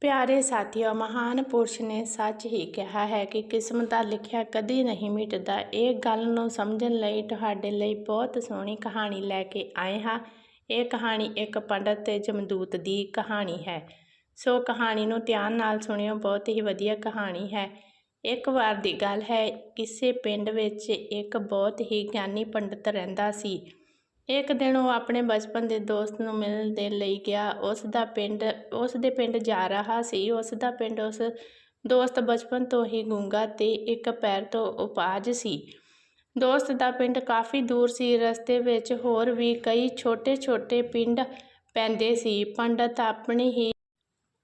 ਪਿਆਰੇ ਸਾਥੀਓ, ਮਹਾਨ ਪੁਰਸ਼ ਨੇ ਸੱਚ ਹੀ ਕਿਹਾ ਹੈ ਕਿ ਕਿਸਮ ਦਾ ਲਿਖਿਆ ਕਦੀ ਨਹੀਂ ਮਿਟਦਾ। ਇਹ ਗੱਲ ਨੂੰ ਸਮਝਣ ਲਈ ਤੁਹਾਡੇ ਲਈ ਬਹੁਤ ਸੋਹਣੀ ਕਹਾਣੀ ਲੈ ਕੇ ਆਏ ਹਾਂ। ਇਹ ਕਹਾਣੀ ਇੱਕ ਪੰਡਤ ਤੇ ਜਮਦੂਤ ਦੀ ਕਹਾਣੀ ਹੈ। ਸੋ ਕਹਾਣੀ ਨੂੰ ਧਿਆਨ ਨਾਲ ਸੁਣਿਓ, ਬਹੁਤ ਹੀ ਵਧੀਆ ਕਹਾਣੀ ਹੈ। ਇੱਕ ਵਾਰ ਦੀ ਗੱਲ ਹੈ, ਕਿਸੇ ਪਿੰਡ ਵਿੱਚ ਇੱਕ ਬਹੁਤ ਹੀ ਗਿਆਨੀ ਪੰਡਤ ਰਹਿੰਦਾ ਸੀ। ਇੱਕ ਦਿਨ ਉਹ ਆਪਣੇ ਬਚਪਨ ਦੇ ਦੋਸਤ ਨੂੰ ਮਿਲਣ ਦੇ ਲਈ ਗਿਆ। ਉਸ ਦਾ ਪਿੰਡ, ਉਸ ਦੇ ਪਿੰਡ ਜਾ ਰਿਹਾ ਸੀ। ਉਸ ਦਾ ਪਿੰਡ ਉਸ ਦੋਸਤ ਬਚਪਨ ਤੋਂ ਹੀ ਗੂੰਗਾ ਤੇ ਇੱਕ ਪੈਰ ਤੋਂ ਉਪਾਜ ਸੀ। ਦੋਸਤ ਦਾ ਪਿੰਡ ਕਾਫੀ ਦੂਰ ਸੀ। ਰਸਤੇ ਵਿੱਚ ਹੋਰ ਵੀ ਕਈ ਛੋਟੇ-ਛੋਟੇ ਪਿੰਡ ਪੈਂਦੇ ਸੀ। ਪੰਡਤ ਆਪਣੀ ਹੀ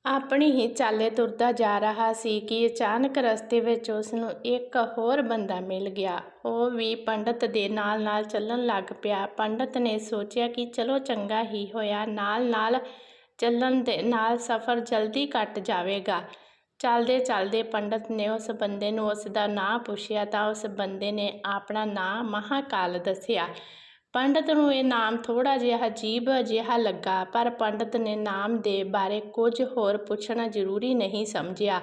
ਆਪਣੀ ਹੀ ਚਾਲੇ ਤੁਰਦਾ ਜਾ ਰਿਹਾ ਸੀ ਕਿ ਅਚਾਨਕ ਰਸਤੇ ਵਿੱਚ ਉਸ ਨੂੰ ਇੱਕ ਹੋਰ ਬੰਦਾ ਮਿਲ ਗਿਆ। ਉਹ ਵੀ ਪੰਡਤ ਦੇ ਨਾਲ ਨਾਲ ਚੱਲਣ ਲੱਗ ਪਿਆ। ਪੰਡਤ ਨੇ ਸੋਚਿਆ ਕਿ ਚਲੋ ਚੰਗਾ ਹੀ ਹੋਇਆ, ਨਾਲ ਨਾਲ ਚੱਲਣ ਦੇ ਨਾਲ ਸਫ਼ਰ ਜਲਦੀ ਕੱਟ ਜਾਵੇਗਾ। ਚੱਲਦੇ ਚੱਲਦੇ ਪੰਡਤ ਨੇ ਉਸ ਬੰਦੇ ਨੂੰ ਉਸ ਦਾ ਨਾਂ ਪੁੱਛਿਆ ਤਾਂ ਉਸ ਬੰਦੇ ਨੇ ਆਪਣਾ ਨਾਂ ਮਹਾਕਾਲ ਦੱਸਿਆ। ਪੰਡਤ ਨੂੰ ਇਹ ਨਾਮ ਥੋੜ੍ਹਾ ਜਿਹਾ ਅਜੀਬ ਜਿਹਾ ਲੱਗਾ, ਪਰ ਪੰਡਤ ਨੇ ਨਾਮ ਦੇ ਬਾਰੇ ਕੁਝ ਹੋਰ ਪੁੱਛਣਾ ਜ਼ਰੂਰੀ ਨਹੀਂ ਸਮਝਿਆ।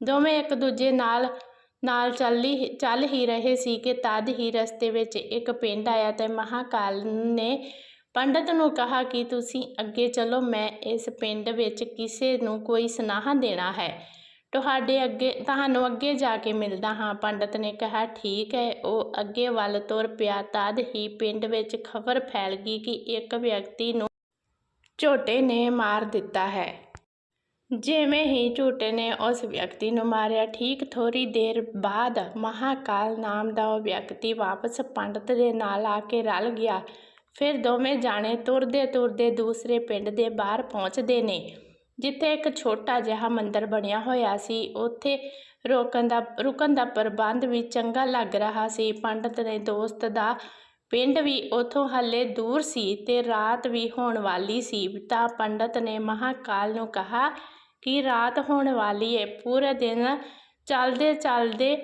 ਦੋਵੇਂ ਇੱਕ ਦੂਜੇ ਨਾਲ ਨਾਲ ਚੱਲੀ, ਚੱਲ ਹੀ ਰਹੇ ਸੀ ਕਿ ਤਦ ਹੀ ਰਸਤੇ ਵਿੱਚ ਇੱਕ ਪਿੰਡ ਆਇਆ ਤੇ ਮਹਾਕਾਲ ਨੇ ਪੰਡਤ ਨੂੰ ਕਹਾ ਕਿ ਤੁਸੀਂ ਅੱਗੇ ਚਲੋ, ਮੈਂ ਇਸ ਪਿੰਡ ਵਿੱਚ ਕਿਸੇ ਨੂੰ ਕੋਈ ਸੁਨਾਹਾ ਦੇਣਾ ਹੈ। ਤੁਹਾਡੇ ਅੱਗੇ, ਤੁਹਾਨੂੰ ਅੱਗੇ ਜਾ ਕੇ ਮਿਲਦਾ ਹਾਂ। ਪੰਡਤ ਨੇ ਕਿਹਾ, ਠੀਕ ਹੈ। ਉਹ ਅੱਗੇ ਵੱਲ ਤੁਰ ਪਿਆ। ਤਦ ਹੀ ਪਿੰਡ ਵਿੱਚ ਖਬਰ ਫੈਲ ਗਈ ਕਿ ਇੱਕ ਵਿਅਕਤੀ ਨੂੰ ਝੋਟੇ ਨੇ ਮਾਰ ਦਿੱਤਾ ਹੈ। ਜਿਵੇਂ ਹੀ ਝੂਟੇ ਨੇ ਉਸ ਵਿਅਕਤੀ ਨੂੰ ਮਾਰਿਆ, ਠੀਕ ਥੋੜੀ ਦੇਰ ਬਾਅਦ ਮਹਾਕਾਲ ਨਾਮ ਦਾ ਉਹ ਵਿਅਕਤੀ ਵਾਪਸ ਪੰਡਤ ਦੇ ਨਾਲ ਆ ਕੇ ਰਲ ਗਿਆ। ਫਿਰ ਦੋਵੇਂ ਜਾਣੇ ਤੁਰਦੇ ਤੁਰਦੇ ਦੂਸਰੇ ਪਿੰਡ ਦੇ ਬਾਹਰ ਪਹੁੰਚਦੇ ਨੇ। ਜਿੱਥੇ ਇੱਕ ਛੋਟਾ ਜਿਹਾ ਮੰਦਰ ਬਣਿਆ ਹੋਇਆ ਸੀ, ਉੱਥੇ ਰੋਕਣ ਦਾ, ਰੁਕਣ ਦਾ ਪ੍ਰਬੰਧ ਵੀ ਚੰਗਾ ਲੱਗ ਰਿਹਾ ਸੀ। ਪੰਡਤ ਨੇ ਦੋਸਤ ਦਾ ਪਿੰਡ ਵੀ ਉਥੋਂ ਹੱਲੇ ਦੂਰ ਸੀ ਤੇ ਰਾਤ ਵੀ ਹੋਣ ਵਾਲੀ ਸੀ। ਤਾਂ ਪੰਡਤ ਨੇ ਮਹਾਕਾਲ ਨੂੰ ਕਹਾ ਕਿ ਰਾਤ ਹੋਣ ਵਾਲੀ ਏ, ਪੂਰੇ ਦਿਨ ਚੱਲਦੇ ਚੱਲਦੇ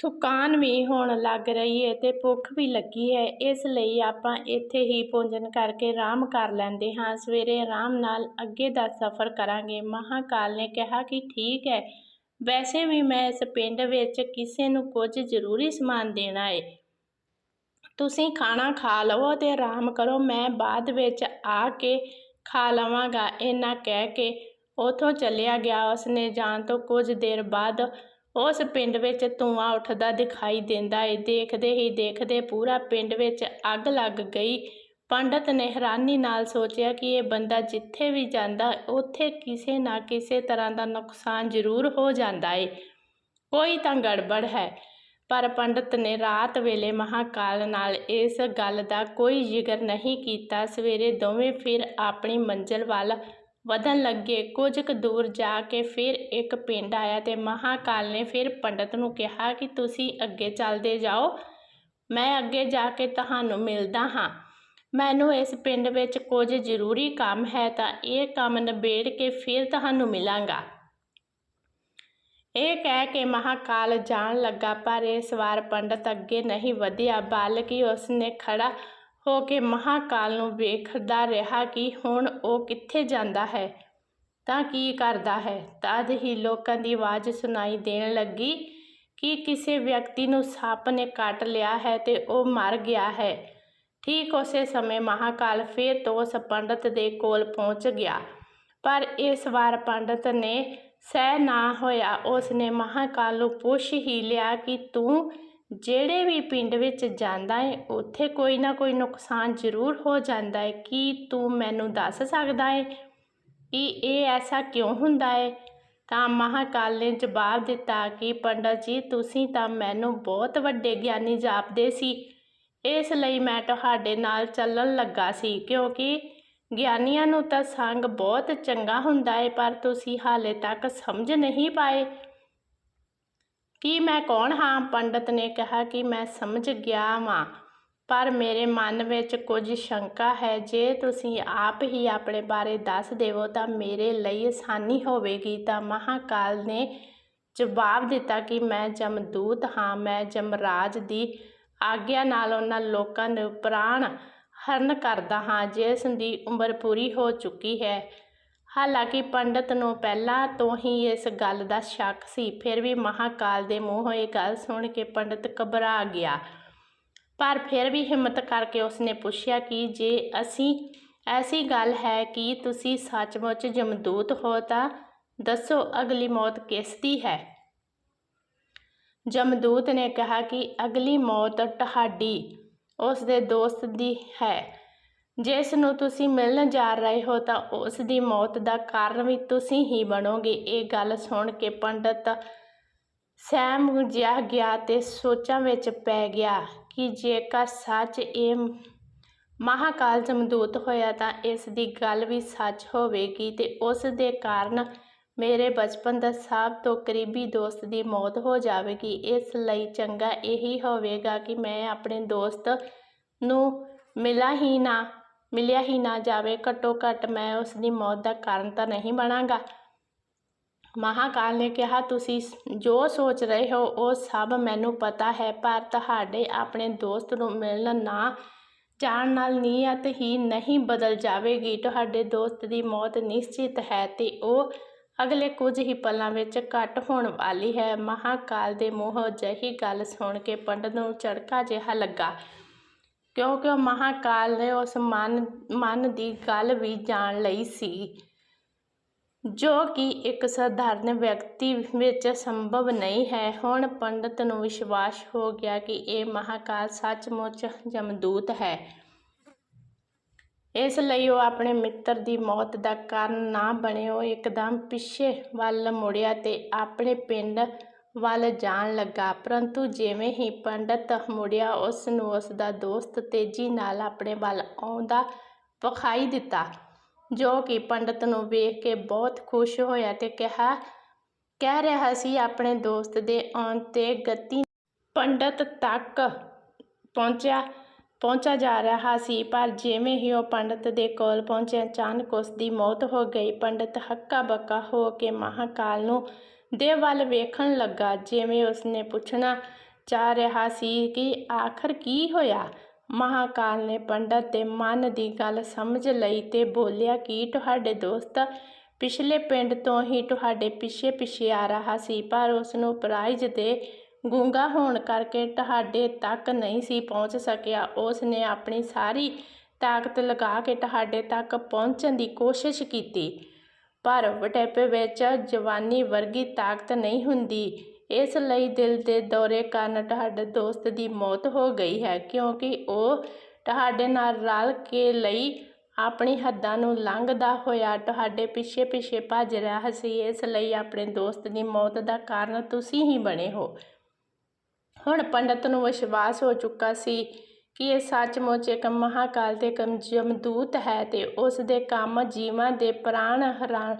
ਥਕਾਨ ਵੀ ਹੋਣ ਲੱਗ ਰਹੀ ਹੈ ਅਤੇ ਭੁੱਖ ਵੀ ਲੱਗੀ ਹੈ, ਇਸ ਲਈ ਆਪਾਂ ਇੱਥੇ ਹੀ ਭੋਜਨ ਕਰਕੇ ਆਰਾਮ ਕਰ ਲੈਂਦੇ ਹਾਂ। ਸਵੇਰੇ ਆਰਾਮ ਨਾਲ ਅੱਗੇ ਦਾ ਸਫ਼ਰ ਕਰਾਂਗੇ। ਮਹਾਕਾਲ ਨੇ ਕਿਹਾ ਕਿ ਠੀਕ ਹੈ। ਵੈਸੇ ਵੀ ਮੈਂ ਇਸ ਪਿੰਡ ਵਿੱਚ ਕਿਸੇ ਨੂੰ ਕੁਝ ਜ਼ਰੂਰੀ ਸਮਾਨ ਦੇਣਾ ਏ। ਤੁਸੀਂ ਖਾਣਾ ਖਾ ਲਵੋ ਤੇ ਆਰਾਮ ਕਰੋ। ਮੈਂ ਬਾਅਦ ਵਿੱਚ ਆ ਕੇ ਖਾ ਲਵਾਂਗਾ। ਇਹਨਾਂ ਕਹਿ ਕੇ ਉਥੋਂ ਚੱਲਿਆ ਗਿਆ। ਉਸਨੇ ਜਾਣ ਤੋਂ ਕੁਝ ਦੇਰ ਬਾਅਦ ਉਸ ਪਿੰਡ ਵਿੱਚ ਧੂੰਆਂ ਉੱਠਦਾ ਦਿਖਾਈ ਦਿੰਦਾ ਏ। ਦੇਖਦੇ ਹੀ ਦੇਖਦੇ ਪੂਰਾ ਪਿੰਡ ਵਿੱਚ ਅੱਗ ਲੱਗ ਗਈ। ਪੰਡਤ ਨੇ ਹੈਰਾਨੀ ਨਾਲ ਸੋਚਿਆ ਕਿ ਇਹ ਬੰਦਾ ਜਿੱਥੇ ਵੀ ਜਾਂਦਾ, ਉੱਥੇ ਕਿਸੇ ਨਾ ਕਿਸੇ ਤਰ੍ਹਾਂ ਦਾ ਨੁਕਸਾਨ ਜ਼ਰੂਰ ਹੋ ਜਾਂਦਾ ਏ। ਕੋਈ ਤਾਂ ਗੜਬੜ ਹੈ। ਪਰ ਪੰਡਤ ਨੇ ਰਾਤ ਵੇਲੇ ਮਹਾਕਾਲ ਨਾਲ ਇਸ ਗੱਲ ਦਾ ਕੋਈ ਜ਼ਿਕਰ ਨਹੀਂ ਕੀਤਾ। ਸਵੇਰੇ ਦੋਵੇਂ ਫਿਰ ਆਪਣੀ ਮੰਜ਼ਿਲ ਵੱਲ ਵਧਣ ਲੱਗੇ। ਕੁਝ ਕੁ ਦੂਰ ਜਾ ਕੇ ਫਿਰ ਇੱਕ ਪਿੰਡ ਆਇਆ ਤੇ ਮਹਾਕਾਲ ਨੇ ਫਿਰ ਪੰਡਤ ਨੂੰ ਕਿਹਾ ਕਿ ਤੁਸੀਂ ਅੱਗੇ ਚੱਲਦੇ ਜਾਓ। ਮੈਂ ਅੱਗੇ ਜਾ ਕੇ ਤੁਹਾਨੂੰ ਮਿਲਦਾ ਹਾਂ। ਮੈਨੂੰ ਇਸ ਪਿੰਡ ਵਿੱਚ ਕੁਝ ਜ਼ਰੂਰੀ ਕੰਮ ਹੈ ਤਾਂ ਇਹ ਕੰਮ ਨਿਬੇੜ ਕੇ ਫਿਰ ਤੁਹਾਨੂੰ ਮਿਲਾਂਗਾ। ਇਹ ਕਹਿ ਕੇ ਮਹਾਕਾਲ ਜਾਣ ਲੱਗਾ ਪਰ ਇਸ ਵਾਰ ਪੰਡਤ ਅੱਗੇ ਨਹੀਂ ਵਧਿਆ। ਬਲਕਿ ਉਸਨੇ ਖੜਾ ਹੋ ਕੇ ਮਹਾਕਾਲ ਨੂੰ ਵੇਖਦਾ ਰਿਹਾ ਕਿ ਹੁਣ ਉਹ ਕਿੱਥੇ ਜਾਂਦਾ ਹੈ, ਤਾਂ ਕੀ ਕਰਦਾ ਹੈ। ਤਦ ਹੀ ਲੋਕਾਂ ਦੀ ਆਵਾਜ਼ ਸੁਣਾਈ ਦੇਣ ਲੱਗੀ ਕਿ ਕਿਸੇ ਵਿਅਕਤੀ ਨੂੰ ਸੱਪ ਨੇ ਕੱਟ ਲਿਆ ਹੈ ਤੇ ਉਹ ਮਰ ਗਿਆ ਹੈ। ਠੀਕ ਉਸੇ ਸਮੇਂ ਮਹਾਕਾਲ ਫਿਰ ਤੋਂ ਉਸ ਪੰਡਤ ਦੇ ਕੋਲ ਪਹੁੰਚ ਗਿਆ। ਪਰ ਇਸ ਵਾਰ ਪੰਡਤ ਨੇ ਸਹਿ ਨਾ ਹੋਇਆ। ਉਸ ਨੇ ਮਹਾਕਾਲ ਨੂੰ ਪੁੱਛ ਹੀ ਲਿਆ ਕਿ ਤੂੰ ਜਿਹੜੇ ਵੀ ਪਿੰਡ ਵਿੱਚ ਜਾਂਦਾ ਹੈ ਉੱਥੇ ਕੋਈ ਨਾ ਕੋਈ ਨੁਕਸਾਨ ਜ਼ਰੂਰ ਹੋ ਜਾਂਦਾ ਹੈ ਕੀ ਤੂੰ ਮੈਨੂੰ ਦੱਸ ਸਕਦਾ ਹੈ ਕਿ ਇਹ ਐਸਾ ਕਿਉਂ ਹੁੰਦਾ ਹੈ ਤਾਂ ਮਹਾਕਾਲ ਨੇ ਜਵਾਬ ਦਿੱਤਾ ਕਿ, ਪੰਡਤ ਜੀ, ਤੁਸੀਂ ਤਾਂ ਮੈਨੂੰ ਬਹੁਤ ਵੱਡੇ ਗਿਆਨੀ ਜਾਪਦੇ ਸੀ। ਇਸ ਲਈ ਮੈਂ ਤੁਹਾਡੇ ਨਾਲ ਚੱਲਣ ਲੱਗਾ ਸੀ, ਕਿਉਂਕਿ ਗਿਆਨੀਆਂ ਨੂੰ ਤਾਂ ਸੰਗ ਬਹੁਤ ਚੰਗਾ ਹੁੰਦਾ ਹੈ ਪਰ ਤੁਸੀਂ ਹਾਲੇ ਤੱਕ ਸਮਝ ਨਹੀਂ ਪਾਏ। ਕੀ ਮੈਂ ਕੌਣ? ਹਾਂ, ਪੰਡਤ ਨੇ ਕਿਹਾ ਕਿ ਮੈਂ ਸਮਝ ਗਿਆ ਵਾਂ, ਪਰ ਮੇਰੇ ਮਨ ਵਿੱਚ ਕੁਝ ਸ਼ੰਕਾ ਹੈ। ਜੇ ਤੁਸੀਂ ਆਪ ਹੀ ਆਪਣੇ ਬਾਰੇ ਦੱਸ ਦੇਵੋ ਤਾਂ ਮੇਰੇ ਲਈ ਆਸਾਨੀ ਹੋਵੇਗੀ। ਤਾਂ ਮਹਾਕਾਲ ਨੇ ਜਵਾਬ ਦਿੱਤਾ ਕਿ ਮੈਂ ਜਮਦੂਤ ਹਾਂ, ਮੈਂ ਜਮਰਾਜ ਦੀ ਆਗਿਆ ਨਾਲ ਉਹਨਾਂ ਲੋਕਾਂ ਨੂੰ ਪ੍ਰਾਣ ਹਰਨ ਕਰਦਾ ਹਾਂ। ਜਿਸ ਦੀ ਉਮਰ ਪੂਰੀ ਹੋ ਚੁੱਕੀ ਹੈ ਹਾਲਾਂਕਿ ਪੰਡਤ ਨੂੰ ਪਹਿਲਾਂ ਤੋਂ ਹੀ ਇਸ ਗੱਲ ਦਾ ਸ਼ੱਕ ਸੀ, ਫਿਰ ਵੀ ਮਹਾਕਾਲ ਦੇ ਮੂੰਹੋਂ ਇਹ ਗੱਲ ਸੁਣ ਕੇ ਪੰਡਤ ਘਬਰਾ ਗਿਆ। ਪਰ ਫਿਰ ਵੀ ਹਿੰਮਤ ਕਰਕੇ ਉਸਨੇ ਪੁੱਛਿਆ ਕਿ ਜੇ ਅਸੀਂ ਐਸੀ ਗੱਲ ਹੈ ਕਿ ਤੁਸੀਂ ਸੱਚਮੁੱਚ ਜਮਦੂਤ ਹੋ ਤਾਂ ਦੱਸੋ ਅਗਲੀ ਮੌਤ ਕਿਸ ਦੀ ਹੈ? ਜਮਦੂਤ ਨੇ ਕਿਹਾ ਕਿ ਅਗਲੀ ਮੌਤ ਤੁਹਾਡੀ ਉਸ ਦੇ ਦੋਸਤ ਦੀ ਹੈ। ਜਿਸ ਨੂੰ ਤੁਸੀਂ ਮਿਲਣ ਜਾ ਰਹੇ ਹੋ ਤਾਂ ਉਸ ਦੀ ਮੌਤ ਦਾ ਕਾਰਨ ਵੀ ਤੁਸੀਂ ਹੀ ਬਣੋਗੇ। ਇਹ ਗੱਲ ਸੁਣ ਕੇ ਪੰਡਤ ਸਹਿਮ ਜਿਹਾ ਗਿਆ ਤੇ ਸੋਚਾਂ ਵਿੱਚ ਪੈ ਗਿਆ ਕਿ ਜੇਕਰ ਸੱਚ ਇਹ ਮਹਾਕਾਲ ਜਮਦੂਤ ਹੋਇਆ ਤਾਂ ਇਸ ਦੀ ਗੱਲ ਵੀ ਸੱਚ ਹੋਵੇਗੀ ਤੇ ਉਸ ਦੇ ਕਾਰਨ ਮੇਰੇ ਬਚਪਨ ਦਾ ਸਭ ਤੋਂ ਕਰੀਬੀ ਦੋਸਤ ਦੀ ਮੌਤ ਹੋ ਜਾਵੇਗੀ। ਇਸ ਲਈ ਚੰਗਾ ਇਹੀ ਹੋਵੇਗਾ ਕਿ ਮੈਂ ਆਪਣੇ ਦੋਸਤ ਨੂੰ ਮਿਲਾ ਹੀ ਨਾ। ਮਿਲਿਆ ਹੀ ਨਾ ਜਾਵੇ, ਘੱਟੋ ਘੱਟ ਮੈਂ ਉਸ ਦੀ ਮੌਤ ਦਾ ਕਾਰਨ ਤਾਂ ਨਹੀਂ ਬਣਾਂਗਾ। ਮਹਾਕਾਲ ਨੇ ਕਿਹਾ, ਤੁਸੀਂ ਜੋ ਸੋਚ ਰਹੇ ਹੋ, ਉਹ ਸਭ ਮੈਨੂੰ ਪਤਾ ਹੈ, ਪਰ ਤੁਹਾਡੇ ਆਪਣੇ ਦੋਸਤ ਨੂੰ ਮਿਲਣ ਨਾ ਜਾਣ ਨਾਲ ਨੀਅਤ ਹੀ ਨਹੀਂ ਬਦਲ ਜਾਵੇਗੀ। ਤੁਹਾਡੇ ਦੋਸਤ ਦੀ ਮੌਤ ਨਿਸ਼ਚਿਤ ਹੈ ਤੇ ਉਹ ਅਗਲੇ ਕੁਝ ਹੀ ਪਲਾਂ ਵਿੱਚ ਘਟ ਹੋਣ ਵਾਲੀ ਹੈ। ਮਹਾਕਾਲ ਦੇ ਮੂੰਹੋਂ ਜਹੀ ਗੱਲ ਸੁਣ ਕੇ ਪੰਡਤ ਨੂੰ ਝੜਕਾ ਜਿਹਾ ਲੱਗਾ। ਕਿਉਂਕਿ ਉਹ ਮਹਾਂਕਾਲ ਨੇ ਉਸ ਮਨ ਮਨ ਦੀ ਗੱਲ ਵੀ ਜਾਣ ਲਈ ਸੀ, ਜੋ ਕਿ ਇੱਕ ਸਧਾਰਨ ਵਿਅਕਤੀ ਵਿੱਚ ਸੰਭਵ ਨਹੀਂ ਹੈ। ਹੁਣ ਪੰਡਤ ਨੂੰ ਵਿਸ਼ਵਾਸ ਹੋ ਗਿਆ ਕਿ ਇਹ ਮਹਾਕਾਲ ਸੱਚਮੁੱਚ ਜਮਦੂਤ ਹੈ। ਇਸ ਲਈ ਉਹ ਆਪਣੇ ਮਿੱਤਰ ਦੀ ਮੌਤ ਦਾ ਕਾਰਨ ਨਾ ਬਣੇ ਉਹ ਇੱਕਦਮ ਪਿੱਛੇ ਵੱਲ ਮੁੜਿਆ ਤੇ ਆਪਣੇ ਪਿੰਡ ਵੱਲ ਜਾਣ ਲੱਗਾ, ਪਰੰਤੂ ਜਿਵੇਂ ਹੀ ਪੰਡਤ ਮੁੜਿਆ ਉਸ ਨੂੰ ਉਸ ਦਾ ਦੋਸਤ ਤੇਜ਼ੀ ਨਾਲ ਆਪਣੇ ਵੱਲ ਆਉਂਦਾ ਵਿਖਾਈ ਦਿੱਤਾ, ਜੋ ਕਿ ਪੰਡਤ ਨੂੰ ਵੇਖ ਕੇ ਬਹੁਤ ਖੁਸ਼ ਹੋਇਆ ਤੇ ਕਿਹਾ, ਕਹਿ ਰਿਹਾ ਸੀ ਆਪਣੇ ਦੋਸਤ ਦੇ ਆਉਣ ਤੇ ਗਤੀ ਪੰਡਤ ਤੱਕ ਪਹੁੰਚਿਆ, ਪਹੁੰਚਾ ਜਾ ਰਿਹਾ ਸੀ, ਪਰ ਜਿਵੇਂ ਹੀ ਉਹ ਪੰਡਤ ਦੇ ਕੋਲ ਪਹੁੰਚਿਆ, ਅਚਾਨਕ ਉਸ ਦੀ ਮੌਤ ਹੋ ਗਈ। ਪੰਡਤ ਹੱਕਾ ਬੱਕਾ ਹੋ ਕੇ ਮਹਾਕਾਲ ਨੂੰ ਦੇ ਵੱਲ ਵੇਖਣ ਲੱਗਾ, ਜਿਵੇਂ ਉਸਨੇ ਪੁੱਛਣਾ ਚਾਹ ਰਿਹਾ ਸੀ ਕਿ ਆਖਰ ਕੀ ਹੋਇਆ। ਮਹਾਕਾਲ ਨੇ ਪੰਡਤ ਦੇ ਮਨ ਦੀ ਗੱਲ ਸਮਝ ਲਈ ਤੇ ਬੋਲਿਆ ਕਿ ਤੁਹਾਡੇ ਦੋਸਤ ਪਿਛਲੇ ਪਿੰਡ ਤੋਂ ਹੀ ਤੁਹਾਡੇ ਪਿੱਛੇ ਪਿੱਛੇ ਆ ਰਿਹਾ ਸੀ, ਪਰ ਉਸ ਨੂੰ ਪ੍ਰਾਈਜ਼ ਦੇ ਗੂੰਗਾ ਹੋਣ ਕਰਕੇ ਤੁਹਾਡੇ ਤੱਕ ਨਹੀਂ ਸੀ ਪਹੁੰਚ ਸਕਿਆ। ਉਸ ਨੇ ਆਪਣੀ ਸਾਰੀ ਤਾਕਤ ਲਗਾ ਕੇ ਤੁਹਾਡੇ ਤੱਕ ਪਹੁੰਚਣ ਦੀ ਕੋਸ਼ਿਸ਼ ਕੀਤੀ। ਪਰ ਵਟੇਪੇ ਵਿੱਚ ਜਵਾਨੀ ਵਰਗੀ ਤਾਕਤ ਨਹੀਂ ਹੁੰਦੀ। ਇਸ ਲਈ ਦਿਲ ਦੇ ਦੌਰੇ ਕਾਰਨ ਤੁਹਾਡੇ ਦੋਸਤ ਦੀ ਮੌਤ ਹੋ ਗਈ ਹੈ, ਕਿਉਂਕਿ ਉਹ ਤੁਹਾਡੇ ਨਾਲ ਰਲ ਕੇ ਲਈ ਆਪਣੀ ਹੱਦਾਂ ਨੂੰ ਲੰਘਦਾ ਹੋਇਆ ਤੁਹਾਡੇ ਪਿੱਛੇ ਪਿੱਛੇ ਭੱਜ ਰਿਹਾ ਸੀ। ਇਸ ਲਈ ਆਪਣੇ ਦੋਸਤ ਦੀ ਮੌਤ ਦਾ ਕਾਰਨ ਤੁਸੀਂ ਹੀ ਬਣੇ ਹੋ। ਹੁਣ ਪੰਡਤ ਨੂੰ ਵਿਸ਼ਵਾਸ ਹੋ ਚੁੱਕਾ ਸੀ ਕਿ ਇਹ ਸੱਚਮੁੱਚ ਇੱਕ ਮਹਾਕਾਲ ਦੇ ਜਮਦੂਤ ਹੈ ਤੇ ਉਸ ਦੇ ਕੰਮ ਜੀਵਾਂ ਦੇ ਪ੍ਰਾਣ ਹਰਾ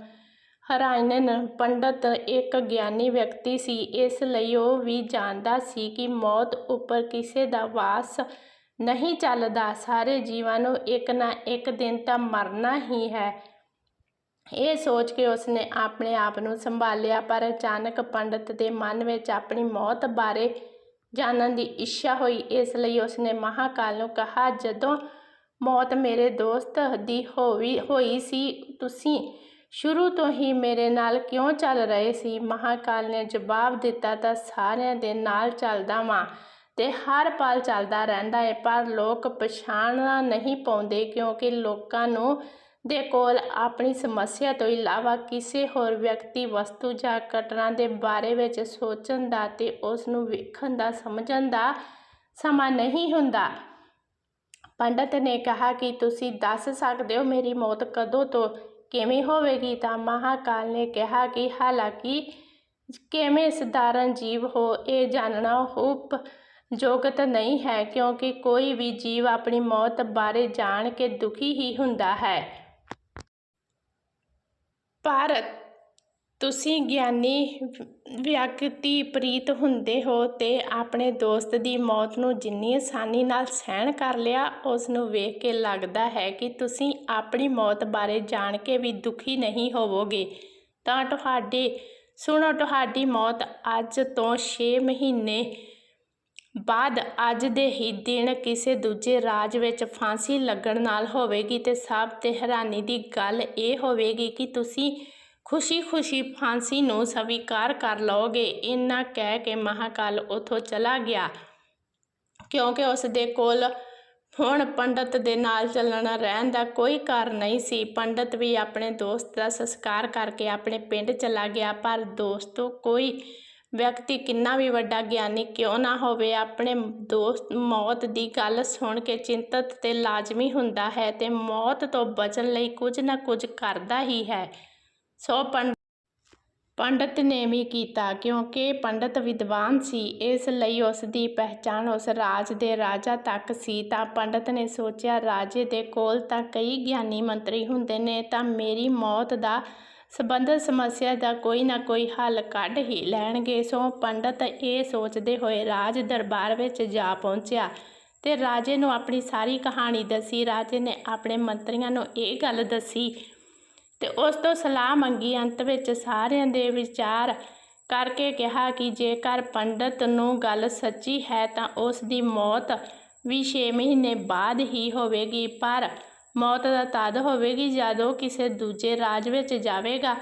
ਹਰਾਇਨ ਪੰਡਤ ਇੱਕ ਗਿਆਨੀ ਵਿਅਕਤੀ ਸੀ। ਇਸ ਲਈ ਉਹ ਵੀ ਜਾਣਦਾ ਸੀ ਕਿ ਮੌਤ ਉੱਪਰ ਕਿਸੇ ਦਾ ਵਾਸ ਨਹੀਂ ਚੱਲਦਾ। ਸਾਰੇ ਜੀਵਾਂ ਨੂੰ ਇੱਕ ਨਾ ਇੱਕ ਦਿਨ ਤਾਂ ਮਰਨਾ ਹੀ ਹੈ। ਇਹ ਸੋਚ ਕੇ ਉਸਨੇ ਆਪਣੇ ਆਪ ਨੂੰ ਸੰਭਾਲਿਆ, ਪਰ ਅਚਾਨਕ ਪੰਡਤ ਦੇ ਮਨ ਵਿੱਚ ਆਪਣੀ ਮੌਤ ਬਾਰੇ ਜਾਣਨ ਦੀ ਇੱਛਾ ਹੋਈ, ਇਸ ਲਈ ਉਸਨੇ ਮਹਾਕਾਲ ਨੂੰ ਕਿਹਾ, ਜਦੋਂ ਮੌਤ ਮੇਰੇ ਦੋਸਤ ਦੀ ਹੋਈ ਹੋਈ ਸੀ, ਤੁਸੀਂ ਸ਼ੁਰੂ ਤੋਂ ਹੀ ਮੇਰੇ ਨਾਲ ਕਿਉਂ ਚੱਲ ਰਹੇ ਸੀ? ਮਹਾਕਾਲ ਨੇ ਜਵਾਬ ਦਿੱਤਾ, ਤਾਂ ਸਾਰਿਆਂ ਦੇ ਨਾਲ ਚੱਲਦਾ ਵਾਂ ਤੇ ਹਰ ਪਲ ਚੱਲਦਾ ਰਹਿੰਦਾ ਹੈ ਪਰ ਲੋਕ ਪਛਾਣਨਾ ਨਹੀਂ ਪਾਉਂਦੇ ਕਿਉਂਕਿ ਲੋਕਾਂ ਨੂੰ ਦੇ ਕੋਲ ਆਪਣੀ ਸਮੱਸਿਆ ਤੋਂ ਇਲਾਵਾ ਕਿਸੇ ਹੋਰ ਵਿਅਕਤੀ ਵਸਤੂ ਜਾਂ ਘਟਨਾ ਦੇ ਬਾਰੇ ਵਿੱਚ ਸੋਚਣ ਦਾ ਤੇ ਉਸ ਨੂੰ ਵੇਖਣ ਦਾ, ਸਮਝਣ ਦਾ ਸਮਾਂ ਨਹੀਂ ਹੁੰਦਾ। ਪੰਡਤ ਨੇ ਕਿਹਾ ਕਿ ਤੁਸੀਂ ਦੱਸ ਸਕਦੇ ਹੋ ਮੇਰੀ ਮੌਤ ਕਦੋਂ ਤੋਂ ਕਿਵੇਂ ਹੋਵੇਗੀ? ਤਾਂ ਮਹਾਕਾਲ ਨੇ ਕਿਹਾ ਕਿ ਹਾਲਾਂਕਿ ਕਿਵੇਂ ਸਧਾਰਨ ਜੀਵ ਹੋ ਇਹ ਜਾਣਨਾ ਉਪ ਜੋਗਤ ਨਹੀਂ ਹੈ, ਕਿਉਂਕਿ ਕੋਈ ਵੀ ਜੀਵ ਆਪਣੀ ਮੌਤ ਬਾਰੇ ਜਾਣ ਕੇ ਦੁਖੀ ਹੀ ਹੁੰਦਾ ਹੈ। ਪਰ ਤੁਸੀਂ ਗਿਆਨੀ ਵਿਅਕਤੀ ਪ੍ਰੀਤ ਹੁੰਦੇ ਹੋ ਤੇ ਆਪਣੇ ਦੋਸਤ ਦੀ ਮੌਤ ਨੂੰ ਜਿੰਨੀ ਆਸਾਨੀ ਨਾਲ ਸਹਿਣ ਕਰ ਲਿਆ ਉਸ ਨੂੰ ਵੇਖ ਕੇ ਲੱਗਦਾ ਹੈ ਕਿ ਤੁਸੀਂ ਆਪਣੀ ਮੌਤ ਬਾਰੇ ਜਾਣ ਕੇ ਵੀ ਦੁਖੀ ਨਹੀਂ ਹੋਵੋਗੇ। ਤਾਂ ਤੁਹਾਡੇ, ਸੁਣੋ, ਤੁਹਾਡੀ ਮੌਤ ਅੱਜ ਤੋਂ 6 ਮਹੀਨੇ ਬਾਅਦ ਅੱਜ ਦੇ ਹੀ ਦਿਨ ਕਿਸੇ ਦੂਜੇ ਰਾਜ ਵਿੱਚ ਫਾਂਸੀ ਲੱਗਣ ਨਾਲ ਹੋਵੇਗੀ ਤੇ ਸਭ ਤੇ ਹੈਰਾਨੀ ਦੀ ਗੱਲ ਇਹ ਹੋਵੇਗੀ ਕਿ ਤੁਸੀਂ ਖੁਸ਼ੀ-ਖੁਸ਼ੀ ਫਾਂਸੀ ਨੂੰ ਸਵੀਕਾਰ ਕਰ ਲਓਗੇ। ਇੰਨਾ ਕਹਿ ਕੇ ਮਹਾਕਾਲ ਉੱਥੋਂ ਚਲਾ ਗਿਆ। ਕਿਉਂਕਿ ਉਸ ਦੇ ਕੋਲ ਹੁਣ ਪੰਡਤ ਦੇ ਨਾਲ ਚੱਲਣਾ ਰਹਿਣ ਦਾ ਕੋਈ ਕਾਰਨ ਨਹੀਂ ਸੀ। ਪੰਡਤ ਵੀ ਆਪਣੇ ਦੋਸਤ ਦਾ ਸੰਸਕਾਰ ਕਰਕੇ ਆਪਣੇ ਪਿੰਡ ਚਲਾ ਗਿਆ, ਪਰ ਦੋਸਤੋ ਕੋਈ ਵਿਅਕਤੀ ਕਿੰਨਾ ਵੀ ਵੱਡਾ ਗਿਆਨੀ ਕਿਉਂ ਨਾ ਹੋਵੇ, ਆਪਣੇ ਦੋਸਤ ਮੌਤ ਦੀ ਗੱਲ ਸੁਣ ਕੇ ਚਿੰਤਤ ਤੇ ਲਾਜ਼ਮੀ ਹੁੰਦਾ ਹੈ ਤੇ ਮੌਤ ਤੋਂ ਬਚਣ ਲਈ ਕੁਝ ਨਾ ਕੁਝ ਕਰਦਾ ਹੀ ਹੈ। ਸੋ ਪੰਡ ਪੰਡਤ ਨੇ ਵੀ ਕੀਤਾ, ਕਿਉਂਕਿ ਪੰਡਤ ਵਿਦਵਾਨ ਸੀ, ਇਸ ਲਈ ਉਸ ਦੀ ਪਹਿਚਾਣ ਉਸ ਰਾਜ ਦੇ ਰਾਜਾ ਤੱਕ ਸੀ। ਤਾਂ ਪੰਡਤ ਨੇ ਸੋਚਿਆ, ਰਾਜੇ ਦੇ ਕੋਲ ਤਾਂ ਕਈ ਗਿਆਨੀ ਮੰਤਰੀ ਹੁੰਦੇ ਨੇ, ਤਾਂ ਮੇਰੀ ਮੌਤ ਦਾ ਸੰਬੰਧਿਤ ਸਮੱਸਿਆ ਦਾ ਕੋਈ ਨਾ ਕੋਈ ਹੱਲ ਕੱਢ ਹੀ ਲੈਣਗੇ। ਸੋ ਪੰਡਤ ਇਹ ਸੋਚਦੇ ਹੋਏ ਰਾਜ ਦਰਬਾਰ ਵਿੱਚ ਜਾ ਪਹੁੰਚਿਆ ਤੇ ਰਾਜੇ ਨੂੰ ਆਪਣੀ ਸਾਰੀ ਕਹਾਣੀ ਦੱਸੀ। ਰਾਜੇ ਨੇ ਆਪਣੇ ਮੰਤਰੀਆਂ ਨੂੰ ਇਹ ਗੱਲ ਦੱਸੀ ਤੇ ਉਸ ਤੋਂ ਸਲਾਹ ਮੰਗੀ। ਅੰਤ ਵਿੱਚ ਸਾਰਿਆਂ ਦੇ ਵਿਚਾਰ ਕਰਕੇ ਕਿਹਾ ਕਿ ਜੇਕਰ ਪੰਡਤ ਨੂੰ ਗੱਲ ਸੱਚੀ ਹੈ ਤਾਂ ਉਸ ਦੀ ਮੌਤ ਵੀ 6 ਮਹੀਨੇ ਬਾਅਦ ਹੀ ਹੋਵੇਗੀ। ਪਰ ਮੌਤ ਦਾ ਤਦ ਹੋਵੇਗੀ ਜਦ ਉਹ ਕਿਸੇ ਦੂਜੇ ਰਾਜ ਵਿੱਚ ਜਾਵੇਗਾ।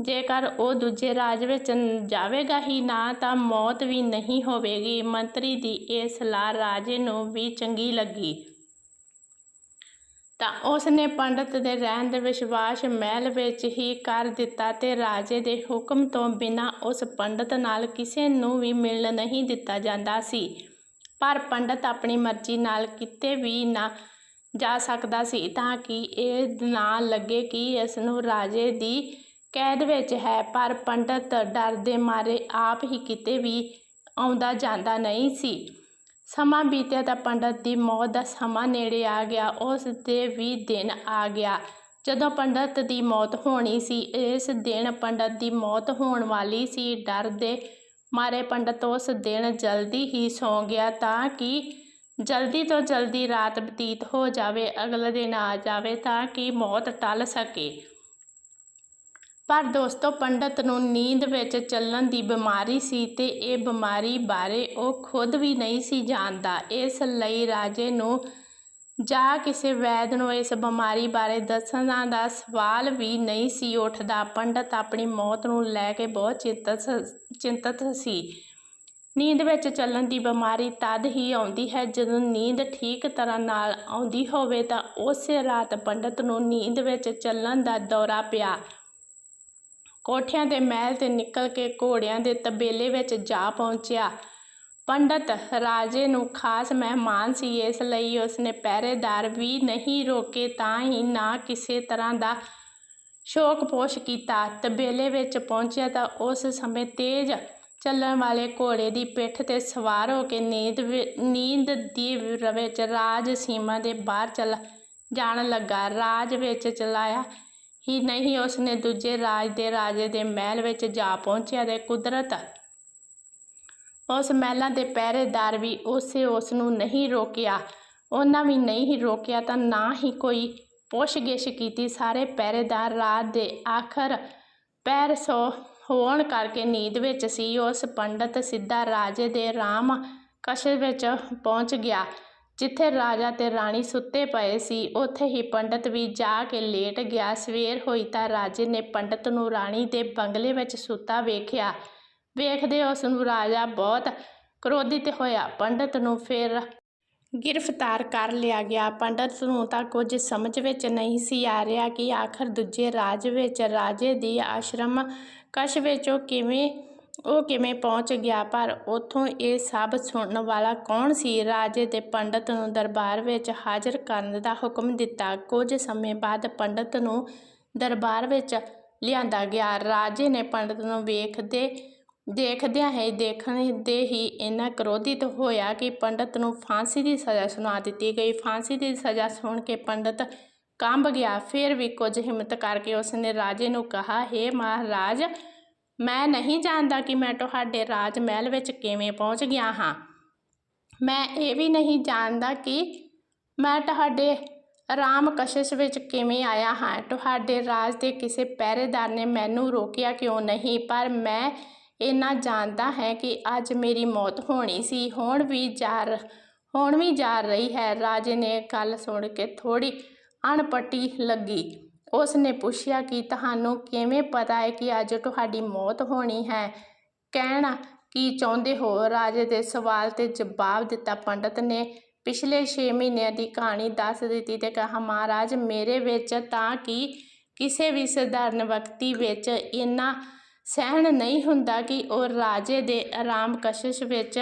ਜੇਕਰ ਉਹ ਦੂਜੇ ਰਾਜ ਵਿੱਚ ਜਾਵੇਗਾ ਹੀ ਨਾ, ਤਾਂ ਮੌਤ ਵੀ ਨਹੀਂ ਹੋਵੇਗੀ। ਮੰਤਰੀ ਦੀ ਇਹ ਸਲਾਹ ਰਾਜੇ ਨੂੰ ਵੀ ਚੰਗੀ ਲੱਗੀ। ਤਾਂ ਉਸ ਨੇ ਪੰਡਤ ਦੇ ਰਹਿਣ ਦੇ ਵਿਸ਼ਵਾਸ ਮਹਿਲ ਵਿੱਚ ਹੀ ਕਰ ਦਿੱਤਾ ਤੇ ਰਾਜੇ ਦੇ ਹੁਕਮ ਤੋਂ ਬਿਨਾਂ ਉਸ ਪੰਡਤ ਨਾਲ ਕਿਸੇ ਨੂੰ ਵੀ ਮਿਲਣ ਨਹੀਂ ਦਿੱਤਾ ਜਾਂਦਾ ਸੀ। ਪਰ ਪੰਡਤ ਆਪਣੀ ਮਰਜ਼ੀ ਨਾਲ ਕਿਤੇ ਵੀ ਨਾ ਜਾ ਸਕਦਾ ਸੀ ਤਾਂ ਕਿ ਇਹ ਨਾ ਲੱਗੇ ਕਿ ਇਸ ਨੂੰ ਰਾਜੇ ਦੀ ਕੈਦ ਵਿੱਚ ਹੈ। ਪਰ ਪੰਡਤ ਡਰ ਦੇ ਮਾਰੇ ਆਪ ਹੀ ਕਿਤੇ ਵੀ ਆਉਂਦਾ ਜਾਂਦਾ ਨਹੀਂ ਸੀ। ਸਮਾਂ ਬੀਤਿਆ ਤਾਂ ਪੰਡਤ ਦੀ ਮੌਤ ਦਾ ਸਮਾਂ ਨੇੜੇ ਆ ਗਿਆ। ਉਸ ਦੇ ਵੀ ਦਿਨ ਆ ਗਿਆ। ਜਦੋਂ ਪੰਡਤ ਦੀ ਮੌਤ ਹੋਣੀ ਸੀ, ਇਸ ਦਿਨ ਪੰਡਤ ਦੀ ਮੌਤ ਹੋਣ ਵਾਲੀ ਸੀ। ਡਰ ਦੇ ਮਾਰੇ ਪੰਡਤ ਉਸ ਦਿਨ ਜਲਦੀ ਹੀ ਸੌਂ ਗਿਆ ਤਾਂ ਕਿ ਜਲਦੀ ਤੋਂ ਜਲਦੀ ਰਾਤ ਬਤੀਤ ਹੋ ਜਾਵੇ, ਅਗਲੇ ਦਿਨ ਆ ਜਾਵੇ ਤਾਂ ਕਿ ਮੌਤ ਟਲ ਸਕੇ। ਪਰ ਦੋਸਤੋ, ਪੰਡਤ ਨੂੰ ਨੀਂਦ ਵਿੱਚ ਚੱਲਣ ਦੀ ਬਿਮਾਰੀ ਸੀ ਤੇ ਇਹ ਬਿਮਾਰੀ ਬਾਰੇ ਉਹ ਖੁਦ ਵੀ ਨਹੀਂ ਸੀ ਜਾਣਦਾ। ਇਸ ਲਈ ਰਾਜੇ ਨੂੰ ਜਾਂ ਕਿਸੇ ਵੈਦ ਨੂੰ ਇਸ ਬਿਮਾਰੀ ਬਾਰੇ ਦੱਸਣ ਦਾ ਸਵਾਲ ਵੀ ਨਹੀਂ ਸੀ ਉੱਠਦਾ। ਪੰਡਤ ਆਪਣੀ ਮੌਤ ਨੂੰ ਲੈ ਕੇ ਬਹੁਤ ਚਿੰਤਤ ਚਿੰਤਤ ਸੀ। ਨੀਂਦ ਵਿੱਚ ਚੱਲਣ ਦੀ ਬਿਮਾਰੀ ਤਦ ਹੀ ਆਉਂਦੀ ਹੈ ਜਦੋਂ ਨੀਂਦ ਠੀਕ ਤਰ੍ਹਾਂ ਨਾਲ ਆਉਂਦੀ ਹੋਵੇ ਤਾਂ ਉਸੇ ਰਾਤ ਪੰਡਤ ਨੂੰ ਨੀਂਦ ਵਿੱਚ ਚੱਲਣ ਦਾ ਦੌਰਾ ਪਿਆ। ਕੋਠਿਆਂ ਦੇ ਮਹਿਲ ਤੇ ਨਿਕਲ ਕੇ ਘੋੜਿਆਂ ਦੇ ਤਬੇਲੇ ਵਿੱਚ ਜਾ ਪਹੁੰਚਿਆ। ਪੰਡਤ ਰਾਜੇ ਨੂੰ ਖਾਸ ਮਹਿਮਾਨ ਸੀ, ਇਸ ਲਈ ਉਸਨੇ ਪਹਿਰੇਦਾਰ ਵੀ ਨਹੀਂ ਰੋਕੇ ਤਾਂ ਹੀ ਨਾ ਕਿਸੇ ਤਰ੍ਹਾਂ ਦਾ ਸ਼ੋਕ ਪੋਸ਼ ਕੀਤਾ। ਤਬੇਲੇ ਵਿੱਚ ਪਹੁੰਚਿਆ ਤਾਂ ਉਸ ਸਮੇਂ ਤੇਜ਼ ਚੱਲਣ ਵਾਲੇ ਘੋੜੇ ਦੀ ਪਿੱਠ ਤੇ ਸਵਾਰ ਹੋ ਕੇ ਨੀਂਦ ਨੀਂਦ ਦੀ ਵਿੱਚ ਰਾਜ ਸੀਮਾ ਦੇ ਬਾਹਰ ਚਲ ਜਾਣ ਲੱਗਾ। ਰਾਜ ਵਿੱਚ ਚਲਾਇਆ ਹੀ ਨਹੀਂ, ਉਸਨੇ ਦੂਜੇ ਰਾਜ ਦੇ ਰਾਜੇ ਦੇ ਮਹਿਲ ਵਿੱਚ ਜਾ ਪਹੁੰਚਿਆ ਤੇ ਕੁਦਰਤ ਉਸ ਮਹਿਲਾਂ ਦੇ ਪਹਿਰੇਦਾਰ ਵੀ ਉਸੇ ਉਸ ਨੂੰ ਨਹੀਂ ਰੋਕਿਆ। ਉਹਨਾਂ ਵੀ ਨਹੀਂ ਰੋਕਿਆ ਤਾਂ ਨਾ ਹੀ ਕੋਈ ਪੁੱਛਗਿਛ ਕੀਤੀ। ਸਾਰੇ ਪਹਿਰੇਦਾਰ ਰਾਤ ਦੇ ਆਖਰ ਪੈਰ ਸੋ ਹੋਣ ਕਰਕੇ ਨੀਂਦ ਵਿੱਚ ਸੀ, ਉਸ ਪੰਡਤ ਸਿੱਧਾ ਰਾਜੇ ਦੇ ਰਾਮ ਕਸ਼ ਵਿੱਚ ਪਹੁੰਚ ਗਿਆ, ਜਿੱਥੇ ਰਾਜਾ ਤੇ ਰਾਣੀ ਸੁੱਤੇ ਪਏ ਸੀ। ਉੱਥੇ ਹੀ ਪੰਡਤ ਵੀ ਜਾ ਕੇ ਲੇਟ ਗਿਆ। ਸਵੇਰ ਹੋਈ ਤਾਂ ਰਾਜੇ ਨੇ ਪੰਡਤ ਨੂੰ ਰਾਣੀ ਦੇ ਬੰਗਲੇ ਵਿੱਚ ਸੁੱਤਾ ਵੇਖਿਆ। ਵੇਖਦੇ ਉਸ ਨੂੰ ਰਾਜਾ ਬਹੁਤ ਕ੍ਰੋਧਿਤ ਹੋਇਆ। ਪੰਡਤ ਨੂੰ ਫਿਰ ਗ੍ਰਿਫਤਾਰ ਕਰ ਲਿਆ ਗਿਆ। ਪੰਡਤ ਨੂੰ ਤਾਂ ਕੁਝ ਸਮਝ ਵਿੱਚ ਨਹੀਂ ਸੀ ਆ ਰਿਹਾ ਕਿ ਆਖਰ ਦੂਜੇ ਰਾਜ ਵਿੱਚ ਰਾਜੇ ਦੀ ਆਸ਼ਰਮ ਕਸ਼ ਵਿੱਚ ਉਹ ਕਿਵੇਂ ਉਹ ਕਿਵੇਂ ਪਹੁੰਚ ਗਿਆ? ਪਰ ਉਥੋਂ ਇਹ ਸਭ ਸੁਣਨ ਵਾਲਾ ਕੌਣ ਸੀ? ਰਾਜੇ ਤੇ ਪੰਡਤ ਨੂੰ ਦਰਬਾਰ ਵਿੱਚ ਹਾਜ਼ਰ ਕਰਨ ਦਾ ਹੁਕਮ ਦਿੱਤਾ। ਕੁਝ ਸਮੇਂ ਬਾਅਦ ਪੰਡਤ ਨੂੰ ਦਰਬਾਰ ਵਿੱਚ ਲਿਆਂਦਾ ਗਿਆ। ਰਾਜੇ ਨੇ ਪੰਡਤ ਨੂੰ ਵੇਖਦੇ, ਦੇਖਦਿਆਂ ਹੀ ਦੇਖਣ ਦੇ ਹੀ ਇੰਨਾ ਕ੍ਰੋਧਿਤ ਹੋਇਆ ਕਿ ਪੰਡਤ ਨੂੰ ਫਾਂਸੀ ਦੀ ਸਜ਼ਾ ਸੁਣਾ ਦਿੱਤੀ ਗਈ। ਫਾਂਸੀ ਦੀ ਸਜ਼ਾ ਸੁਣ ਕੇ ਪੰਡਤ ਕੰਬ ਗਿਆ। ਫਿਰ ਵੀ ਕੁਝ ਹਿੰਮਤ ਕਰਕੇ ਉਸਨੇ ਰਾਜੇ ਨੂੰ ਕਿਹਾ हे ਮਹਾਰਾਜ, ਮੈਂ ਨਹੀਂ ਜਾਣਦਾ ਕਿ ਮੈਂ ਤੁਹਾਡੇ ਰਾਜ ਮਹਿਲ ਵਿੱਚ ਕਿਵੇਂ ਪਹੁੰਚ ਗਿਆ ਹਾਂ। ਮੈਂ ਇਹ ਵੀ ਨਹੀਂ ਜਾਣਦਾ ਕਿ ਮੈਂ ਤੁਹਾਡੇ ਆਰਾਮ ਕਸ਼ਿਸ਼ ਵਿੱਚ ਕਿਵੇਂ ਆਇਆ ਹਾਂ। ਤੁਹਾਡੇ ਰਾਜ ਦੇ ਕਿਸੇ ਪਹਿਰੇਦਾਰ ਨੇ ਮੈਨੂੰ ਰੋਕਿਆ ਕਿਉਂ ਨਹੀਂ? ਪਰ ਮੈਂ ਇੰਨਾ ਜਾਣਦਾ ਹੈ ਕਿ ਅੱਜ ਮੇਰੀ ਮੌਤ ਹੋਣੀ ਸੀ। ਹੁਣ ਵੀ ਜਾ ਰ- ਹੁਣ ਵੀ ਜਾ ਰਹੀ ਹੈ। ਰਾਜੇ ਨੇ ਗੱਲ ਸੁਣ ਕੇ ਥੋੜੀ ਅਣਪਟੀ ਲੱਗੀ। ਉਸ ਨੇ ਪੁੱਛਿਆ ਕਿ ਤੁਹਾਨੂੰ ਕਿਵੇਂ ਪਤਾ ਹੈ ਕਿ ਅੱਜ ਤੁਹਾਡੀ ਮੌਤ ਹੋਣੀ ਹੈ? ਕਹਿਣਾ, ਕੀ ਚਾਹੁੰਦੇ ਹੋ? ਰਾਜੇ ਦੇ ਸਵਾਲ ਤੇ ਜਵਾਬ ਦਿੱਤਾ ਪੰਡਤ ਨੇ। ਪਿਛਲੇ 6 ਮਹੀਨਿਆਂ ਦੀ ਕਹਾਣੀ ਦੱਸ ਦਿੱਤੀ ਤੇ ਕਹਾ, ਮਹਾਰਾਜ, ਮੇਰੇ ਵਿੱਚ ਤਾਂ ਕਿ, ਕਿਸੇ ਵੀ ਸਧਾਰਨ ਵਿਅਕਤੀ ਵਿੱਚ ਇੰਨਾ ਸਹਿਣ ਨਹੀਂ ਹੁੰਦਾ ਕਿ ਉਹ ਰਾਜੇ ਦੇ ਆਰਾਮ ਕਸ਼ਿਸ਼ ਵਿੱਚ,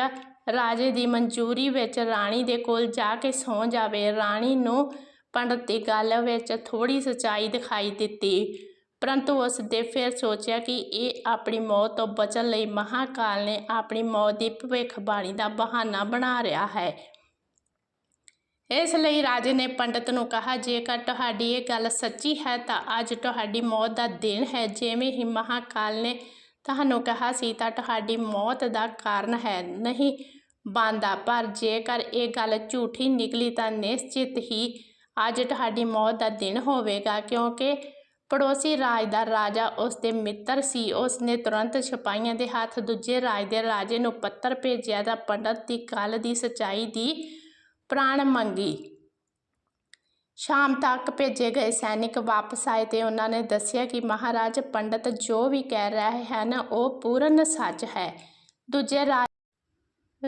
ਰਾਜੇ ਦੀ ਮਨਜ਼ੂਰੀ ਵਿੱਚ ਰਾਣੀ ਦੇ ਕੋਲ ਜਾ ਕੇ ਸੌਂ ਜਾਵੇ। ਰਾਣੀ ਨੂੰ ਪੰਡਤ ਦੀ ਗੱਲ ਵਿੱਚ ਥੋੜੀ ਸੱਚਾਈ ਦਿਖਾਈ ਦਿੱਤੀ। ਪਰੰਤੂ ਉਸ ਦੇ ਫਿਰ ਸੋਚਿਆ ਕਿ ਇਹ ਆਪਣੀ ਮੌਤ ਤੋਂ ਬਚਣ ਲਈ ਮਹਾਕਾਲ ਨੇ ਆਪਣੀ ਮੌਤ ਦੀ ਭਵਿੱਖਬਾਣੀ ਦਾ ਬਹਾਨਾ ਬਣਾ ਰਿਹਾ ਹੈ। ਇਸ ਲਈ ਰਾਜੇ ਨੇ ਪੰਡਤ ਨੂੰ ਕਿਹਾ, ਜੇਕਰ ਤੁਹਾਡੀ ਇਹ ਗੱਲ ਸੱਚੀ ਹੈ, ਤਾਂ ਅੱਜ ਤੁਹਾਡੀ ਮੌਤ ਦਾ ਦਿਨ ਹੈ। ਜਿਵੇਂ ਹੀ ਮਹਾਕਾਲ ਨੇ ਤੁਹਾਨੂੰ ਕਿਹਾ ਸੀ, ਤਾਂ ਤੁਹਾਡੀ ਮੌਤ ਦਾ ਕਾਰਨ ਹੈ। ਨਹੀਂ ਬੰਦਾ, ਪਰ ਜੇਕਰ ਇਹ ਗੱਲ ਝੂਠੀ ਨਿਕਲੀ, ਤਾਂ ਨਿਸ਼ਚਿਤ ਹੀ ਅੱਜ ਤੁਹਾਡੀ ਮੌਤ ਦਾ ਦਿਨ ਹੋਵੇਗਾ, ਕਿਉਂਕਿ ਪੜੋਸੀ ਰਾਜ ਦਾ ਰਾਜਾ ਉਸ ਦੇ ਮਿੱਤਰ ਸੀ। ਉਸ ਨੇ ਤੁਰੰਤ ਸਿਪਾਹੀਆਂ ਦੇ ਹੱਥ ਦੂਜੇ ਰਾਜ ਦੇ ਰਾਜੇ ਨੂੰ ਪੱਤਰ ਭੇਜਿਆ ਤਾਂ ਪੰਡਤ ਦੀ ਗੱਲ ਦੀ ਸਚਾਈ ਦੀ ਪ੍ਰਾਣ ਮੰਗੀ। ਸ਼ਾਮ ਤੱਕ ਭੇਜੇ ਗਏ ਸੈਨਿਕ ਵਾਪਸ ਆਏ ਤੇ ਉਹਨਾਂ ਨੇ ਦੱਸਿਆ ਕਿ ਮਹਾਰਾਜ ਪੰਡਤ ਜੋ ਵੀ ਕਹਿ ਰਹੇ ਹਨ, ਉਹ ਪੂਰਨ ਸੱਚ ਹੈ। ਦੂਜੇ ਰਾਜ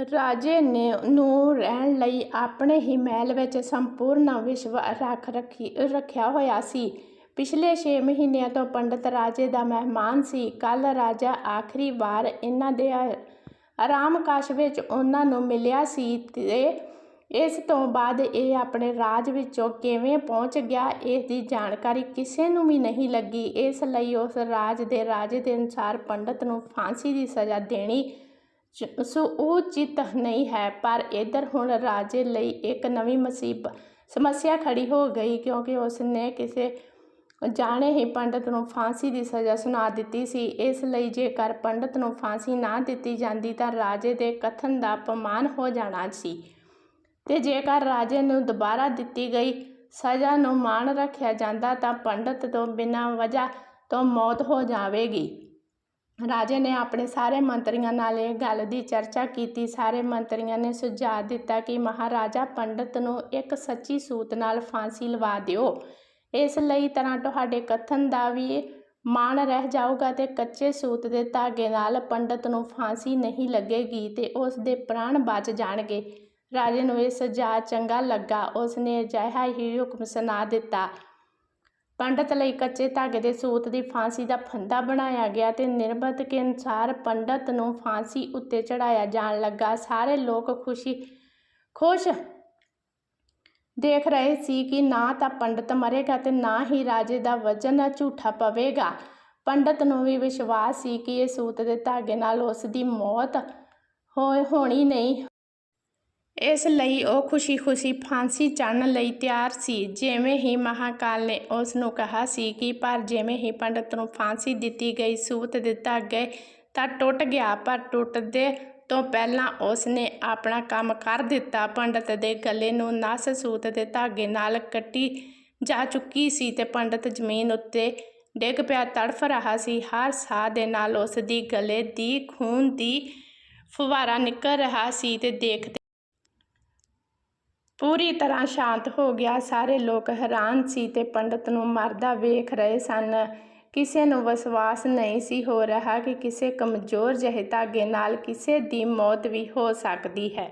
ਰਾਜੇ ਨੇ ਨੂੰ ਰਹਿਣ ਲਈ ਆਪਣੇ ਹੀ ਮਹਿਲ ਵਿੱਚ ਸੰਪੂਰਨ ਵਿਸ਼ਵ ਰੱਖ ਰੱਖੀ, ਰੱਖਿਆ ਹੋਇਆ ਸੀ। ਪਿਛਲੇ 6 ਮਹੀਨਿਆਂ ਤੋਂ ਪੰਡਤ ਰਾਜੇ ਦਾ ਮਹਿਮਾਨ ਸੀ। ਕੱਲ ਰਾਜਾ ਆਖਰੀ ਵਾਰ ਇਹਨਾਂ ਦੇ ਆ- ਆਰਾਮ ਕਾਸ਼ ਵਿੱਚ ਉਹਨਾਂ ਨੂੰ ਮਿਲਿਆ ਸੀ ਤੇ ਇਸ ਤੋਂ ਬਾਅਦ ਇਹ ਆਪਣੇ ਰਾਜ ਵਿੱਚੋਂ ਕਿਵੇਂ ਪਹੁੰਚ ਗਿਆ, ਇਸ ਦੀ ਜਾਣਕਾਰੀ ਕਿਸੇ ਨੂੰ ਵੀ ਨਹੀਂ ਲੱਗੀ। ਇਸ ਲਈ ਉਸ ਰਾਜ ਦੇ ਰਾਜੇ ਦੇ ਅਨੁਸਾਰ ਪੰਡਤ ਨੂੰ ਫਾਂਸੀ ਦੀ ਸਜ਼ਾ ਦੇਣੀ ਚ- ਸੋ ਉਚਿਤ ਨਹੀਂ ਹੈ, ਪਰ ਇਧਰ ਹੁਣ ਰਾਜੇ ਲਈ ਇੱਕ ਨਵੀਂ ਮੁਸੀਬਤ ਸਮੱਸਿਆ ਖੜੀ ਹੋ ਗਈ, ਕਿਉਂਕਿ ਉਸ ਨੇ ਕਿਸੇ ਜਾਣੇ ਹੀ ਪੰਡਤ ਨੂੰ ਫਾਂਸੀ ਦੀ ਸਜ਼ਾ ਸੁਣਾ ਦਿੱਤੀ ਸੀ। ਇਸ ਲਈ ਜੇਕਰ ਪੰਡਤ ਨੂੰ ਫਾਂਸੀ ਨਾ ਦਿੱਤੀ ਜਾਂਦੀ ਤਾਂ ਰਾਜੇ ਦੇ ਕਥਨ ਦਾ ਅਪਮਾਨ ਹੋ ਜਾਣਾ ਸੀ। ਤੇ ਜੇਕਰ ਰਾਜੇ ਨੂੰ ਦੁਬਾਰਾ ਦਿੱਤੀ ਗਈ ਸਜ਼ਾ ਨੂੰ ਮਾਣ ਰੱਖਿਆ ਜਾਂਦਾ ਤਾਂ ਪੰਡਤ ਤੋਂ ਬਿਨਾਂ ਵਜ੍ਹਾ ਤੋਂ ਮੌਤ ਹੋ ਜਾਵੇਗੀ। ਰਾਜੇ ਨੇ ਆਪਣੇ ਸਾਰੇ ਮੰਤਰੀਆਂ ਨਾਲ ਇਹ ਗੱਲ ਦੀ ਚਰਚਾ ਕੀਤੀ। ਸਾਰੇ ਮੰਤਰੀਆਂ ਨੇ ਸੁਝਾਅ ਦਿੱਤਾ ਕਿ ਮਹਾਰਾਜਾ ਪੰਡਤ ਨੂੰ ਇੱਕ ਸੱਚੀ ਸੂਤ ਨਾਲ ਫਾਂਸੀ ਲਵਾ ਦਿਓ। ਇਸ ਲਈ ਤਰ੍ਹਾਂ ਤੁਹਾਡੇ ਕਥਨ ਦਾ ਵੀ ਮਾਣ ਰਹਿ ਜਾਊਗਾ ਤੇ ਕੱਚੇ ਸੂਤ ਦੇ ਧਾਗੇ ਨਾਲ ਪੰਡਤ ਨੂੰ ਫਾਂਸੀ ਨਹੀਂ ਲੱਗੇਗੀ ਤੇ ਉਸ ਦੇ ਪ੍ਰਾਣ ਬਚ ਜਾਣਗੇ। ਰਾਜੇ ਨੂੰ ਇਹ ਸੁਝਾਅ ਚੰਗਾ ਲੱਗਾ। ਉਸ ਨੇ ਅਜਿਹਾ ਹੀ ਹੁਕਮ ਸੁਣਾ ਦਿੱਤਾ। ਪੰਡਤ ਲਈ ਕੱਚੇ ਧਾਗੇ ਦੇ ਸੂਤ ਦੀ ਫਾਂਸੀ ਦਾ ਫੰਦਾ ਬਣਾਇਆ ਗਿਆ ਤੇ ਨਿਰਬਤ ਕੇ ਅਨੁਸਾਰ ਪੰਡਤ ਨੂੰ ਫਾਂਸੀ ਉੱਤੇ ਚੜਾਇਆ ਜਾਣ ਲੱਗਾ। ਸਾਰੇ ਲੋਕ ਖੁਸ਼ੀ, ਖੁਸ਼ ਦੇਖ ਰਹੇ ਸੀ ਕਿ ਨਾ ਤਾਂ ਪੰਡਤ ਮਰੇਗਾ ਤੇ ਨਾ ਹੀ ਰਾਜੇ ਦਾ ਵਜਨ ਝੂਠਾ ਪਵੇਗਾ। ਪੰਡਤ ਨੂੰ ਵੀ ਵਿਸ਼ਵਾਸ ਸੀ ਕਿ ਇਹ ਸੂਤ ਦੇ ਧਾਗੇ ਨਾਲ ਉਸ ਦੀ ਮੌਤ ਹੋਏ ਹੋਣੀ ਨਹੀਂ ਇਸ ਲਈ ਉਹ ਖੁਸ਼ੀ-ਖੁਸ਼ੀ ਫਾਂਸੀ ਚੜ੍ਹਨ ਲਈ ਤਿਆਰ ਸੀ। ਜਿਵੇਂ ਹੀ ਮਹਾਂਕਾਲ ਨੇ ਉਸ ਨੂੰ ਕਿਹਾ ਸੀ ਕਿ ਪਰ ਜਿਵੇਂ ਹੀ ਪੰਡਤ ਨੂੰ ਫਾਂਸੀ ਦਿੱਤੀ ਗਈ, ਸੂਤ ਦੇ ਧਾਗੇ ਤਾਂ ਟੁੱਟ ਗਿਆ, ਪਰ ਟੁੱਟਦੇ ਤੋਂ ਪਹਿਲਾਂ ਉਸ ਨੇ ਆਪਣਾ ਕੰਮ ਕਰ ਦਿੱਤਾ। ਪੰਡਤ ਦੇ ਗਲੇ ਨੂੰ ਨਸ ਸੂਤ ਦੇ ਧਾਗੇ ਨਾਲ ਕੱਟੀ ਜਾ ਚੁੱਕੀ ਸੀ ਤੇ ਪੰਡਤ ਜ਼ਮੀਨ ਉੱਤੇ ਡਿੱਗ ਪਿਆ, ਤੜਫ ਰਿਹਾ ਸੀ। ਹਰ ਸਾਹ ਦੇ ਨਾਲ ਉਸ ਦੀ ਗਲੇ ਦੀ ਖੂਨ ਦੀ ਫੁਹਾਰਾ ਨਿਕਲ ਰਿਹਾ ਸੀ ਤੇ ਦੇਖਦੇ ਪੂਰੀ ਤਰ੍ਹਾਂ ਸ਼ਾਂਤ ਹੋ ਗਿਆ। ਸਾਰੇ ਲੋਕ ਹੈਰਾਨ ਸੀ ਤੇ ਪੰਡਤ ਨੂੰ ਮਰਦਾ ਵੇਖ ਰਹੇ ਸਨ। ਕਿਸੇ ਨੂੰ ਵਿਸ਼ਵਾਸ ਨਹੀਂ ਸੀ ਹੋ ਰਿਹਾ ਕਿ ਕਿਸੇ ਕਮਜ਼ੋਰ ਜਿਹੇ ਧਾਗੇ ਨਾਲ ਕਿਸੇ ਦੀ ਮੌਤ ਵੀ ਹੋ ਸਕਦੀ ਹੈ।